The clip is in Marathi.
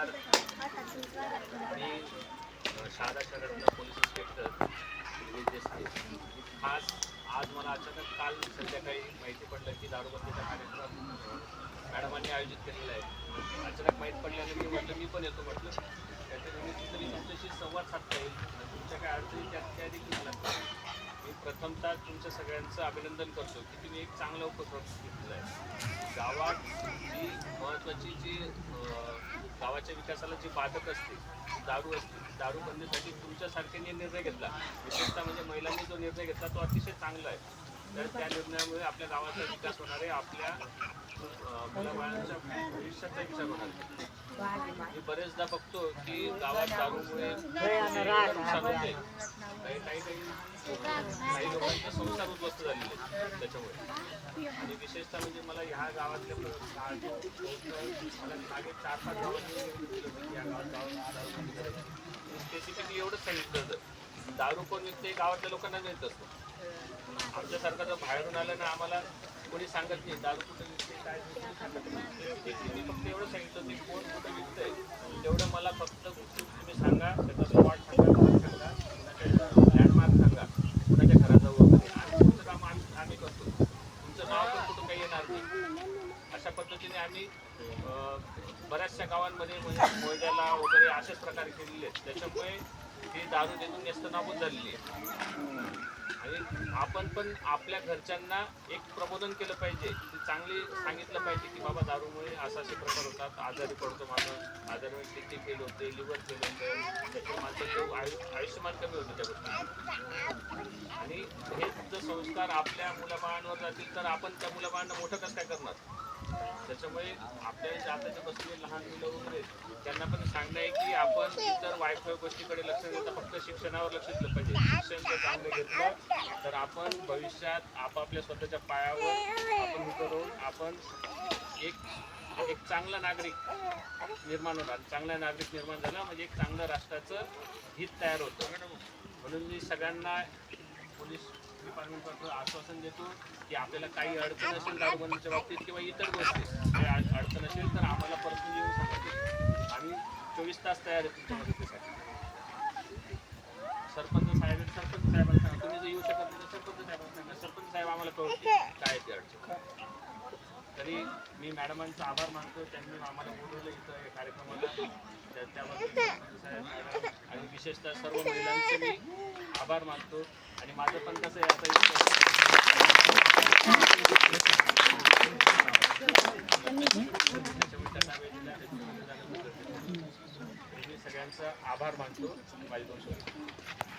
नमस्कार मी अ, शहादा शहरातला पोलीस इन्स्पेक्टर देशमुख खास आज मला अचानक काल संध्याकाळी माहिती पडलं की दारूबंदीचा कार्यक्रम मॅडमांनी आयोजित केलेला आहे अचानक माहीत पडल्याने मी म्हटलं मी पण येतो म्हटलं त्याच्या निमित्त तरी तुमच्याशी संवाद साधता येईल आणि तुमच्या काय अडचणी त्यात त्या देखील मला मी प्रथमतः तुमच्या सगळ्यांचं अभिनंदन करतो की तुम्ही एक चांगला उपक्रम घेतलेला आहे गावात जी महत्त्वाची जी गावाच्या विकासाला जी बाधक असते दारू असते दारू बंदीसाठी तुमच्यासारख्यांनी निर्णय घेतला. विशेषतः म्हणजे महिलांनी जो निर्णय घेतला तो अतिशय चांगला आहे. तर त्या निर्णयामुळे आपल्या गावाचा विकास होणार आहे आपल्या मुलाबाळांच्या भविष्याचा विचार होणार आहे. मी बरेचदा बघतो की गावात दारूमुळे काही काही काही लोकांचे संसार उद्ध्वस्त झालेले आहेत त्याच्यामुळे. आणि विशेषतः म्हणजे मला ह्या गावातल्या मला मागे चार पाच गावांनी या गावात गावात स्पेसिफिकली एवढंच सांगितलं होतं. दारू कोण विकते गावातल्या लोकांना मिळत असतो. आमच्यासारखं जर बाहेरून आलं ना आम्हाला कोणी सांगत नाही दारू कुठे विकते काय विकते, सांगत नाही. मी फक्त एवढं सांगितलं होतं कोण कुठं विकतंय तेवढं मला फक्त गोष्टी तुम्ही सांगा त्याचा स्पॉट सांगा घर सांगा कुणाच्या लँडमार्क सांगा कुणाच्या घराजवळ वगैरे आणि तुमचं काम आम्ही आम्ही करतो तुमचं नाव पण कुठं काही येणार नाही अशा पद्धतीने आम्ही बऱ्याचशा गावांमध्ये म्हणजे मोयद्याला वगैरे अशाच प्रकारे केलेले आहेत. त्याच्यामुळे ही दारू देतून जास्त नाबूद झालेली आहे. आणि आपण पण आपल्या घरच्यांना एक प्रबोधन केलं पाहिजे. की चांगली सांगितलं पाहिजे की बाबा दारूमुळे असा असे प्रकार होतात. आजारी पडतो माणूस. आजारी किडनी फेल होते लिव्हर फेल होतं. त्याच्या माणसाचं आयु आयुष्यमान कमी होतं त्या गोष्टी आणि हे जर संस्कार आपल्या मुलाबाळांवर जातील तर आपण त्या मुलाबाळांना मोठं कसं काय करणार? त्याच्यामुळे आपल्या आताच्या बसलेले लहान मुलं वगैरे त्यांना पण सांगणं आहे की आपण इतर वायफाय गोष्टीकडे लक्ष देता फक्त शिक्षणावर लक्ष दिलं पाहिजे. शिक्षण जर चांगलं घेतलं तर आपण भविष्यात आपापल्या स्वतःच्या पायावर आपण उभं राहून आपण एक एक चांगला नागरिक निर्माण होणार. चांगला नागरिक निर्माण झाला म्हणजे एक चांगलं राष्ट्राचं हित तयार होतं. म्हणून मी सगळ्यांना पोलीस डिपार्टमेंटपासून आश्वासन देतो की आपल्याला काही अडचण असेल दारूबंदीच्या बाबतीत किंवा इतर गोष्टी अडचण असेल तर आम्हाला परतून येऊन सांगायचे आम्ही चोवीस तास तयार आहे तुमच्या मदतीसाठी. सरपंच साहेब आहेत, सरपंच साहेबांना सांगा तुम्ही जर येऊ शकत नाही तर सरपंच साहेबांना सांगा सरपंच साहेब आम्हाला कळवते काय आहे अडचण. तरी मी मॅडमांचा आभार मानतो. त्यांनी आम्हाला बोलवलं इथं या कार्यक्रमाला. आणि विशेषतः सर्व महिलांचे मी आभार मानतो. आणि माझं पण कसं आहे आता. मी सगळ्यांचा आभार मानतो. माझे दोन शब्द.